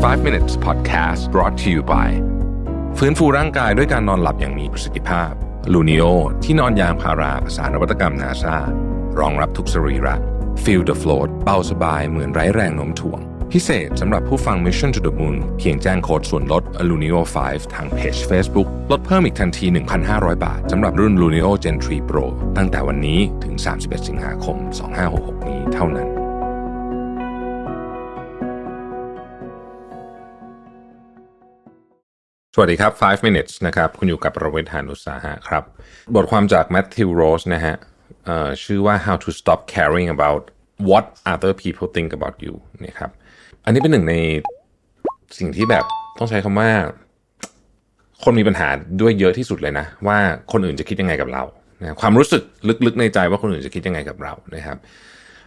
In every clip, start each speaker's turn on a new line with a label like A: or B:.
A: 5 minutes podcast brought to you by ฟื้นฟูร่างกายด้วยการนอนหลับอย่างมีประสิทธิภาพลูนิโอที่นอนยางพาราสารนวัตกรรมนาซารองรับทุกสรีระ Feel the float เบาสบายเหมือนไร้แรงโน้มถ่วง พิเศษสำหรับผู้ฟัง Mission to the Moon เพียงแจ้งโค้ดส่วนลด Lunio 5 ทางเพจ Facebook ลดเพิ่มอีกทันที 1,500 บาทสำหรับรุ่น Lunio Gen 3 Pro ตั้งแต่วันนี้ถึง 31 สิงหาคม 2566 นี้เท่านั้น สวัสดีครับ 5 minutes นะครับ คุณอยู่กับประเวทหานุสาหะครับ บทความจาก Matthew Rose นะฮะชื่อว่า how to stop caring about what other people think about you นะครับ อันนี้เป็นหนึ่งในสิ่งที่แบบต้องใช้คำว่า คนมีปัญหาด้วยเยอะที่สุดเลยนะ ว่าคนอื่นจะคิดยังไงกับเรานะความรู้สึกลึกๆในใจว่าคนอื่นจะคิดยังไงกับเรานะครับ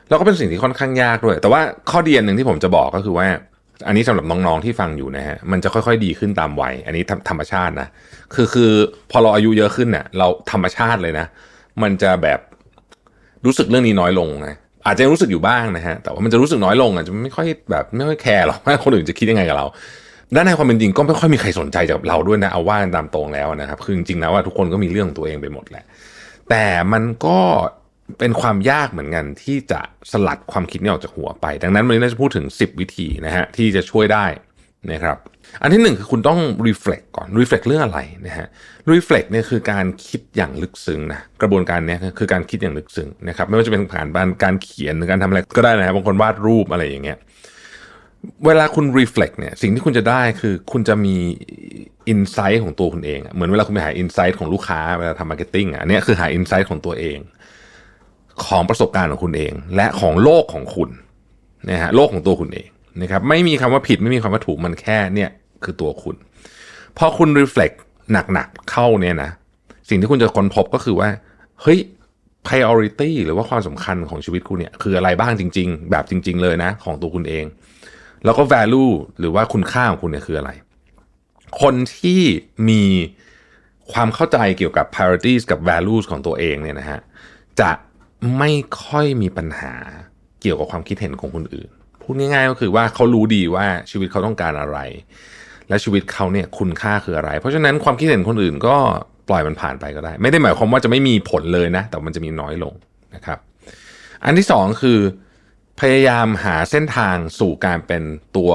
A: แล้วก็เป็นสิ่งที่ค่อนข้างยากด้วย แต่ว่าข้อดีอันหนึ่งที่ผมจะบอกก็คือว่า อันนี้สำหรับน้องๆที่ฟังอยู่นะฮะมันจะค่อยๆดีขึ้นตามวัย อันนี้ธรรมชาตินะคือคือพอเราอายุเยอะขึ้นเนี่ยเราธรรมชาติเลยนะ มันจะแบบรู้สึกเรื่องนี้น้อยลงนะอาจจะรู้สึกอยู่บ้างนะฮะแต่ว่ามันจะรู้สึกน้อยลงอะจะไม่ค่อยแบบไม่ค่อยแคร์หรอกว่าคนอื่นจะคิดยังไงกับเราด้านในความเป็นจริงก็ไม่ค่อยมีใครสนใจกับเราด้วยนะเอาว่ากันตามตรงแล้วนะครับคือจริงๆแล้วว่าทุกคนก็มีเรื่องตัวเองไปหมดแหละ แต่มันก็ เป็นความยากเหมือนกันที่จะสลัดความคิดนี้ออกจากหัวไป ดังนั้นวันนี้เราจะพูดถึง 10 วิธีนะฮะที่จะช่วยได้นะครับอันที่หนึ่งคือคุณต้อง reflect ก่อน reflect เรื่องอะไรนะฮะ reflect เนี่ยคือการคิดอย่างลึกซึ้งนะกระบวนการเนี้ยคือการคิดอย่างลึกซึ้งนะครับไม่ว่าจะเป็นผ่านการเขียนหรือการทำอะไรก็ได้นะฮะบางคนวาดรูปอะไรอย่างเงี้ยเวลาคุณ reflect เนี่ยสิ่งที่คุณจะได้คือคุณจะมี insight ของตัวคุณเอง เหมือนเวลาคุณไปหา insight ของลูกค้าเวลาทำ marketing อะอันเนี้ยคือหา insight ของตัวเอง ของประสบการณ์ของคุณเอง และของโลกของคุณนะฮะโลกของตัวคุณเองนะครับไม่มีคำว่าผิดไม่มีคำว่าถูกมันแค่เนี่ยคือตัวคุณพอคุณ reflect หนักๆเข้าเนี่ยนะสิ่งที่คุณจะค้นพบก็คือว่าเฮ้ย priority หรือว่าความสำคัญของชีวิตคุณเนี่ยคืออะไรบ้างจริง ๆ แบบจริง ๆ เลยนะ ของตัวคุณเอง แล้วก็ value หรือว่าคุณค่าของคุณเนี่ยคืออะไร คนที่มีความเข้าใจเกี่ยวกับ priorities กับ values ของตัวเองเนี่ยนะฮะจะ ไม่ค่อยมีปัญหาเกี่ยวกับความคิดเห็นของคนอื่น พูดง่ายๆก็คือว่าเขารู้ดีว่าชีวิตเขาต้องการอะไร และชีวิตเขาเนี่ยคุณค่าคืออะไร เพราะฉะนั้นความคิดเห็นคนอื่นก็ปล่อยมันผ่านไปก็ได้ ไม่ได้หมายความว่าจะไม่มีผลเลยนะ แต่มันจะมีน้อยลงนะครับ อันที่สองคือ พยายามหาเส้นทางสู่การเป็นตัว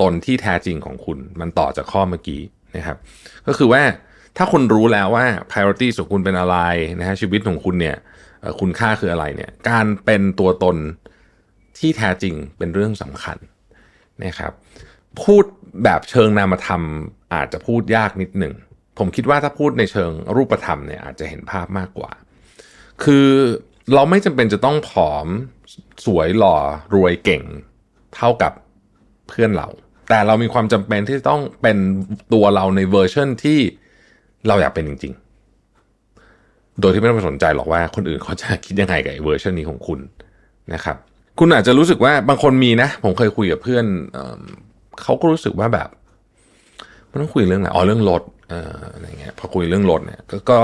A: ตนที่แท้จริงของคุณ มันต่อจากข้อเมื่อกี้นะครับ ก็คือว่าถ้าคุณรู้แล้วว่า priority ของคุณเป็นอะไรนะฮะชีวิตของคุณเนี่ย คุณค่าคืออะไรเนี่ย การเป็นตัวตนที่แท้จริงเป็นเรื่องสำคัญนะครับ พูดแบบเชิงนามธรรม อาจจะพูดยากนิดหนึ่ง ผมคิดว่าถ้าพูดในเชิงรูปธรรมเนี่ยอาจจะเห็นภาพมากกว่า คือเราไม่จำเป็นจะต้องผอมสวยหล่อรวยเก่ง เท่ากับเพื่อนเรา แต่เรามีความจำเป็นที่ต้องเป็นตัวเราในเวอร์ชันที่เราอยากเป็นจริง ๆ โดยที่ไม่ต้องไปสนใจหรอกว่าคนอื่นเขาจะคิดยังไงกับเวอร์ชันนี้ของคุณนะครับ คุณอาจจะรู้สึกว่าบางคนมีนะ ผมเคยคุยกับเพื่อนเเขาก็รู้สึกว่าแบบมันต้องคุยเรื่องอะไรอ๋อเรื่องรถอะไรเงี้ยพอคุยเรื่องรถเนี่ยก็ก็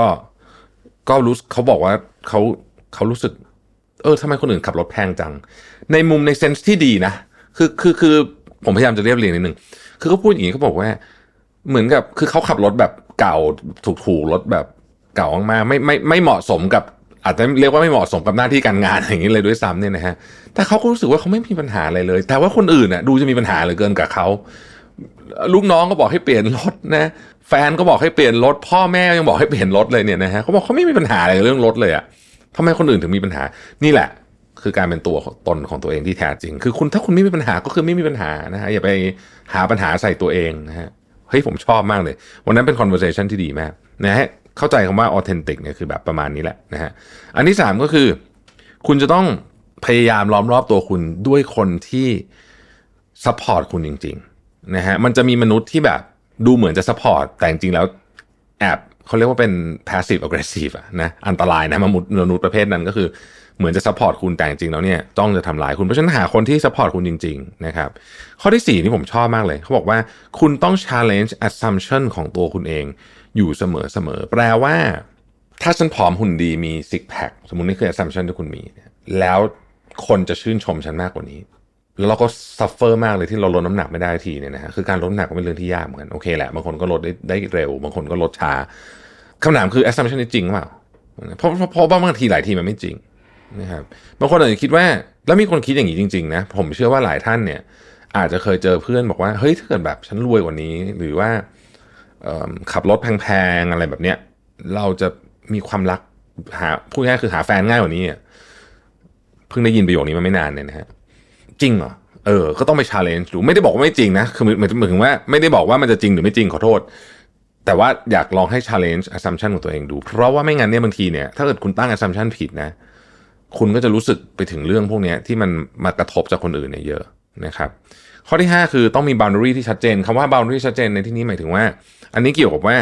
A: ก็รู้เขาบอกว่าเขาเขารู้สึก เออทำไมคนอื่นขับรถแพงจัง ในมุมในเซนส์ที่ดีนะคือคือคือผมพยายามจะเรียบเรียงนิดนึงคือเขาพูดอย่างนี้เขาบอกว่า เหมือนกับคือเขาขับรถแบบเก่าถูกถูกๆรถแบบ เก่ามากๆไม่ไม่ไม่เหมาะสมกับอาจจะเรียกว่าไม่เหมาะสมกับหน้าที่การงานอย่างนี้เลยด้วยซ้ำเนี่ยนะฮะ แต่เขาก็รู้สึกว่าเขาไม่มีปัญหาอะไรเลย แต่ว่าคนอื่นน่ะดูจะมีปัญหาเหลือเกินกับเขา ลูกน้องก็บอกให้เปลี่ยนรถนะ แฟนก็บอกให้เปลี่ยนรถ พ่อแม่ยังบอกให้เปลี่ยนรถเลยเนี่ยนะฮะเขาบอกเขาไม่มีปัญหาอะไรเรื่องรถเลยอะทำไมคนอื่นถึงมีปัญหา นี่แหละ คือการเป็นตัวตนของตัวเองที่แท้จริง คือคุณถ้าคุณไม่มีปัญหาก็คือไม่มีปัญหานะฮะอย่าไปหาปัญหาใส่ตัวเองนะฮะ เฮ้ยผมชอบมากเลย วันนั้นเป็น conversation ที่ดีมากนะฮะ เข้าใจคำว่า authentic เนี่ยคือแบบประมาณนี้แหละนะฮะอันที่สามก็คือ คุณจะต้องพยายามล้อมรอบตัวคุณด้วยคนที่ซัพพอร์ตคุณจริงๆนะฮะมันจะมีมนุษย์ที่แบบดูเหมือนจะซัพพอร์ตแต่จริงๆแล้วแอบเขาเรียกว่าเป็น passive aggressive อะนะอันตรายนะมนุษย์มนุษย์ประเภทนั้นก็คือเหมือนจะซัพพอร์ตคุณแต่จริงๆแล้วเนี่ยจ้องจะทำลายคุณเพราะฉะนั้นหาคนที่ซัพพอร์ตคุณจริงๆนะครับข้อที่สี่นี่ผมชอบมากเลย เขาบอกว่าคุณต้อง challenge assumption ของตัวคุณเอง อยู่เสมอๆแปลว่า ถ้าฉันผอมหุ่นดีมีซิกแพคสมมตินี่คือ assumption ที่คุณมี แล้วคนจะชื่นชมฉันมากกว่านี้ แล้วเราก็ซัฟเฟอร์มากเลยที่เราลดน้ำหนักไม่ได้ทีเนี่ยนะฮะคือการลดน้ำหนักก็เป็นเรื่องที่ยากเหมือนกันโอเคแหละบางคนก็ลดได้ได้เร็ว บางคนก็ลดช้าคำถามคือ assumption นี้จริงเปล่าเพราะเพราะเพราะบางทีหลายทีมันไม่จริงนะครับบางคนอาจจะคิดว่าแล้วมีคนคิดอย่างนี้จริงๆนะผมเชื่อว่าหลายท่านเนี่ย อาจจะเคยเจอเพื่อนบอกว่าเฮ้ยถ้าเกิดแบบฉันรวยกว่านี้ หรือว่า ขับรถแพงๆอะไรแบบเนี้ย เราจะมีความรักหาพูดง่ายคือหาแฟนง่ายกว่านี้เพิ่งได้ยินประโยคนี้มาไม่นานเนี่ยนะฮะจริงเหรอเออ ก็ต้องไปชาเลนจ์ดู ไม่ได้บอกว่าไม่จริงนะ คือหมายถึงว่าไม่ได้บอกว่ามันจะจริงหรือไม่จริงขอโทษ แต่ว่าอยากลองให้ชาเลนจ์ assumption ของตัวเองดู เพราะว่าไม่งั้นเนี่ยบางทีเนี่ย ถ้าเกิดคุณตั้ง assumption ผิดนะ คุณก็จะรู้สึกไปถึงเรื่องพวกนี้ที่มันมากระทบจากคนอื่นเนี่ยเยอะนะครับ ข้อที่ 5 คือต้องมี boundary ที่ชัดเจนคำว่า boundary ชัดเจนในที่นี้หมายถึงว่า อันนี้เกี่ยวกับว่า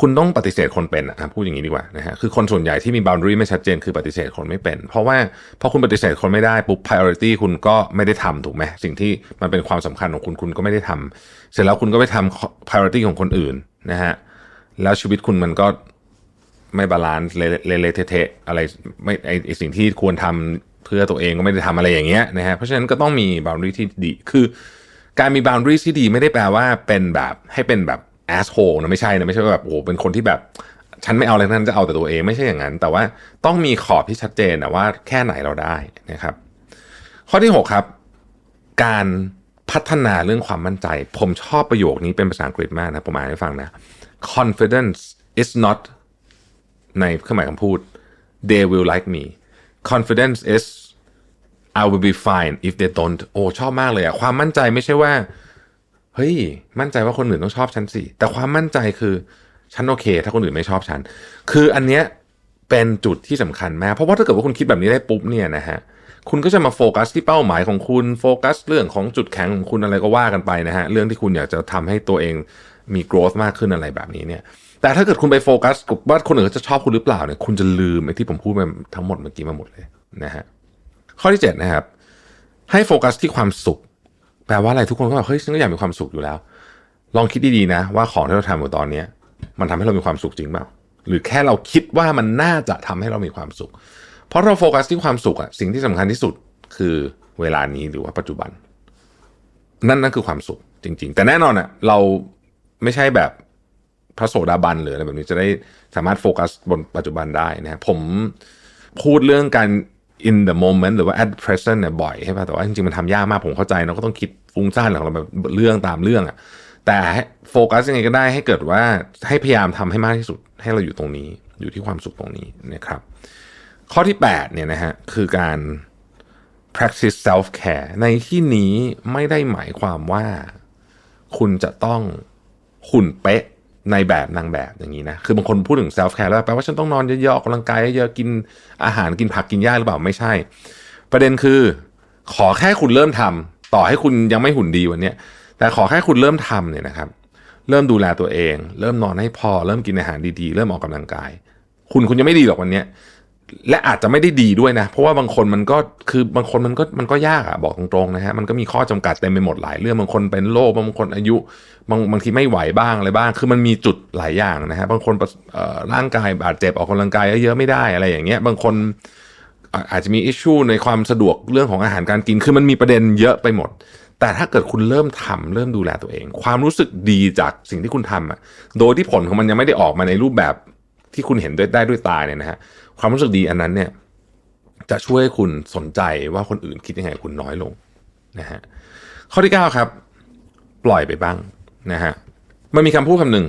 A: คุณต้องปฏิเสธคนเป็นอะพูดอย่างนี้ดีกว่านะฮะคือคนส่วนใหญ่ที่มี boundary ไม่ชัดเจนคือปฏิเสธคนไม่เป็น เพราะว่าพอคุณปฏิเสธคนไม่ได้ปุ๊บ priority คุณก็ไม่ได้ทำถูกไหมสิ่งที่มันเป็นความสำคัญของคุณคุณก็ไม่ได้ทำเสร็จแล้วคุณก็ไปทำ priority ของคนอื่นนะฮะแล้วชีวิตคุณมันก็ไม่บาลานซ์เละๆเทะๆอะไรไม่ไอสิ่งที่ควรทำเพื่อตัวเองก็ไม่ได้ทำอะไรอย่างเงี้ยนะฮะเพราะฉะนั้นก็ต้องมี boundary ที่ดีคือ การมี boundary ที่ดีไม่ได้แปลว่าเป็นแบบให้เป็นแบบ asshole นะไม่ใช่นะไม่ใช่ว่าแบบโอ้โหเป็นคนที่แบบฉันไม่เอาอะไรฉันั้นจะเอาแต่ตัวเองไม่ใช่อย่างนั้น แต่ว่าต้องมีขอบที่ชัดเจนนะว่าแค่ไหนเราได้นะครับ ข้อที่ 6 ครับ การพัฒนาเรื่องความมั่นใจ ผมชอบประโยคนี้เป็นภาษาอังกฤษมากนะผมอ่านให้ฟังนะ confidence is not ในเครื่องหมายคำพูด they will like me confidence is I will be fine if they don't โอ้ชอบมากเลยอะความมั่นใจไม่ใช่ว่า เฮ้ย มั่นใจว่าคนอื่นต้องชอบฉันสิ แต่ความมั่นใจคือฉันโอเค ถ้าคนอื่นไม่ชอบฉัน คืออันเนี้ยเป็นจุดที่สำคัญมาก เพราะว่าถ้าเกิดว่าคุณคิดแบบนี้ได้ปุ๊บเนี่ยนะฮะ คุณก็จะมาโฟกัสที่เป้าหมายของคุณ โฟกัสเรื่องของจุดแข็งของคุณอะไรก็ว่ากันไปนะฮะ เรื่องที่คุณอยากจะทำให้ตัวเองมี growth มากขึ้นอะไรแบบนี้เนี่ย แต่ถ้าเกิดคุณไปโฟกัสกับว่าคนอื่นเขาจะชอบคุณหรือเปล่าเนี่ย คุณจะลืมไอ้ที่ผมพูดมาทั้งหมดเมื่อกี้มาหมดเลยนะฮะ ข้อที่เจ็ดนะครับ ให้โฟกัสที่ความสุข แปลว่าอะไรทุกคนก็แบบเฮ้ยฉันก็อยากมีความสุขอยู่แล้ว ลองคิดดีๆนะ ว่าของที่เราทำอยู่ตอนเนี้ยมันทำให้เรามีความสุขจริงเปล่าหรือแค่เราคิดว่ามันน่าจะทำให้เรามีความสุข เพราะเราโฟกัสที่ความสุขอะสิ่งที่สำคัญที่สุดคือเวลานี้หรือว่าปัจจุบัน นั่นนั่นคือความสุขจริง ๆ แต่แน่นอนอะเราไม่ใช่แบบพระโสดาบันหรืออะไรแบบนี้จะได้สามารถโฟกัสบนปัจจุบันได้นะผมพูดเรื่องการ in the moment หรือว่า at present เนี่ยบ่อยใช่ป่ะแต่ว่าจริงๆ มันทำยากมากผมเข้าใจเราก็ต้องคิด ฟุ้งซ่านของเราแบบเรื่องตามเรื่องอะแต่โฟกัสยังไงก็ได้ให้เกิดว่าให้พยายามทำให้มากที่สุดให้เราอยู่ตรงนี้ อยู่ที่ความสุขตรงนี้นะครับ ข้อที่8เนี่ยนะฮะคือการ practice self care ในที่นี้ไม่ได้หมายความว่าคุณจะต้องหุ่นเป๊ะในแบบนางแบบอย่างนี้นะ คือบางคนพูดถึง self care แล้วแปลว่าฉันต้องนอนเยอะๆออกกำลังกายเยอะๆกินอาหารกินผักกินหญ้าหรือเปล่าไม่ใช่ ประเด็นคือ ขอแค่คุณเริ่มทำ ต่อให้คุณยังไม่หุ่นดีวันนี้แต่ขอแค่คุณเริ่มทำเนี่ยนะครับ เริ่มดูแลตัวเอง เริ่มนอนให้พอ เริ่มกินอาหารดีๆ เริ่มออกกำลังกาย คุณคุณยังไม่ดีหรอกวันนี้และอาจจะไม่ได้ดีด้วยนะ เพราะว่าบางคนมันก็คือบางคนมันก็มันก็ยากอะบอกตรงๆนะฮะมันก็มีข้อจำกัดเต็มไปหมดหลายเรื่องบางคนเป็นโรคบางคนอายุบางบางทีไม่ไหวบ้างอะไรบ้าง คือมันมีจุดหลายอย่างนะฮะบางคนเอ่อร่างกายบาดเจ็บออกกำลังกายเยอะๆไม่ได้อะไรอย่างเงี้ย บางคน อาจจะมีอิชชูในความสะดวกเรื่องของอาหารการกิน คือมันมีประเด็นเยอะไปหมด แต่ถ้าเกิดคุณเริ่มทำเริ่มดูแลตัวเอง ความรู้สึกดีจากสิ่งที่คุณทำอะโดยที่ผลของมันยังไม่ได้ออกมาในรูปแบบที่คุณเห็นด้วยได้ด้วยตาเนี่ยนะฮะความรู้สึกดีอันนั้นเนี่ยจะช่วยให้คุณสนใจว่าคนอื่นคิดยังไงคุณน้อยลงนะฮะข้อที่ 9 ครับ ปล่อยไปบ้างนะฮะมันมีคำพูดคำหนึ่ง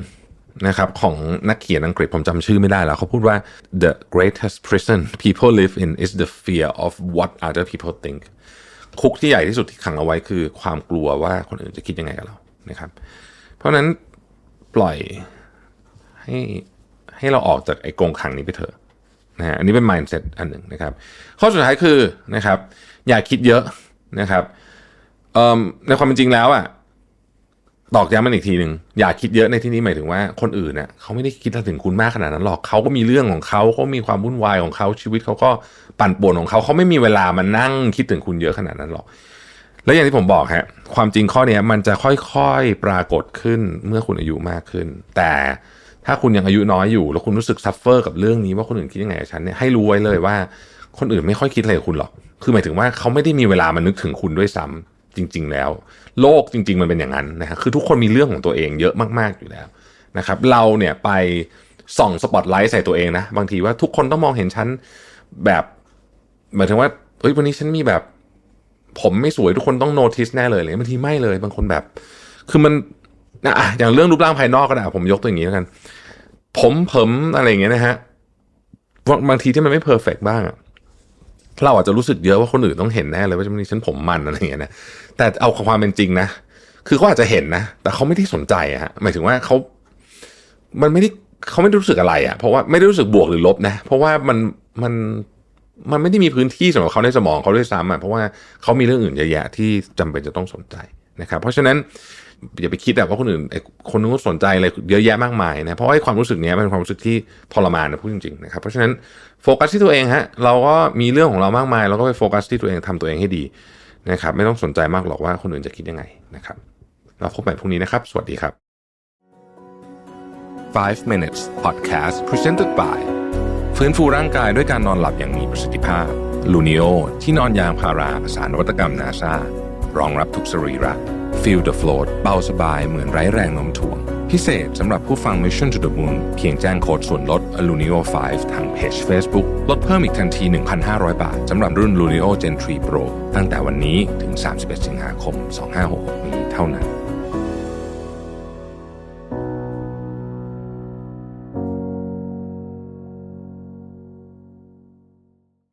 A: นะครับของนักเขียนอังกฤษผมจำชื่อไม่ได้แล้ว เขาพูดว่า the greatest prison people live in is the fear of what other people think คุกที่ใหญ่ที่สุดที่ขังเอาไว้คือความกลัวว่าคนอื่นจะคิดยังไงกับเรานะครับ เพราะนั้นปล่อยให้ให้เราออกจากไอ้กรงขังนี้ไปเถอะนะฮะอันนี้เป็น mindset อันหนึ่งนะครับ ข้อสุดท้ายคือนะครับ อย่าคิดเยอะนะครับในความเป็นจริงแล้วอะ ตอกย้ำมันอีกทีหนึ่งอย่าคิดเยอะในที่นี้หมายถึงว่าคนอื่นเน่ะเขาไม่ได้คิดถึงคุณมากขนาดนั้นหรอกเขาก็มีเรื่องของเขาเขามีความวุ่นวายของเขาชีวิตเขาก็ปั่นป่วนของเขาเขาไม่มีเวลามานั่งคิดถึงคุณเยอะขนาดนั้นหรอก แล้วอย่างที่ผมบอกฮะความจริงข้อนี้มันจะค่อยๆปรากฏขึ้นเมื่อคุณอายุมากขึ้น แต่ถ้าคุณยังอายุน้อยอยู่ แล้วคุณรู้สึกซัฟเฟอร์กับเรื่องนี้ว่าคนอื่นคิดยังไงกับฉันเนี่ยให้รู้ไว้เลยว่า คนอื่นไม่ค่อยคิดอะไรกับคุณหรอก คือหมายถึงว่าเขาไม่ได้มีเวลามานึกถึงคุณด้วยซ้ จริง ๆ แล้ว โลกจริง ๆ มันเป็นอย่างนั้นนะครับคือทุกคนมีเรื่องของตัวเองเยอะมากๆอยู่แล้วนะครับ เราเนี่ยไปส่องสปอตไลท์ใส่ตัวเองนะบางทีว่าทุกคนต้องมองเห็นฉันแบบหมายถึงว่าเฮ้ยวันนี้ฉันมีแบบ ผมไม่สวยทุกคนต้องโนติสแน่เลยเลยบางทีไม่เลย บางคนแบบ คือมันนะอย่างเรื่องรูปร่างภายนอกก็ได้ผมยกตัวอย่างนี้แล้วกัน ผมผมอะไรอย่างเงี้ยนะฮะบางบางทีที่มันไม่เพอร์เฟกบ้างอะ เราอาจจะรู้สึกเยอะว่าคนอื่นต้องเห็นแน่เลยว่าวันนี้ฉันผมมันอะไรอย่างเงี้ยนะแต่เอาความเป็นจริงนะคือเขาอาจจะเห็นนะ แต่เขาไม่ได้สนใจอะฮะหมายถึงว่าเขามันไม่ได้เขาไม่ได้รู้สึกอะไรอะเพราะว่าไม่ได้รู้สึกบวกหรือลบนะ เพราะว่ามันมันมันไม่ได้มีพื้นที่สำหรับเขาในสมองเขาด้วยซ้ำอะเพราะว่าเขามีเรื่องอื่นเยอะแยะที่จำเป็นจะต้องสนใจนะครับ เพราะฉะนั้นอย่าไปคิดแบบว่าคนอื่นคนนู้นสนใจอะไรเยอะแยะมากมายนะเพราะว่าไอ้ความรู้สึกนี้มันเป็นความรู้สึกที่ทรมานนะพูดจริงๆนะครับเพราะฉะนั้น โฟกัสที่ตัวเองฮะเราก็มีเรื่องของเรามากมาย เราก็ไปโฟกัสที่ตัวเองทำตัวเองให้ดีนะครับไม่ต้องสนใจมากหรอกว่าคนอื่นจะคิดยังไงนะครับเราพบกันพรุ่งนี้นะครับ สวัสดีครับ 5 minutes podcast presented by ฟื้นฟูร่างกายด้วยการนอนหลับอย่างมีประสิทธิภาพ Lunio ที่นอนยางพาราสารนวัตกรรมนาซารองรับทุกสรีระ Feel the float เบาสบายเหมือนไร้แรงโน้มถ่วง พิเศษสำหรับผู้ฟัง Mission to the Moon เพียงแจ้งโค้ดส่วนลด Alunio 5 ทางเพจ Facebook ลดเพิ่มอีกทันที 1,500 บาทสำหรับรุ่น Lunio Gen 3 Pro ตั้งแต่วันนี้ถึง 31 สิงหาคม 2566 นี้เท่านั้น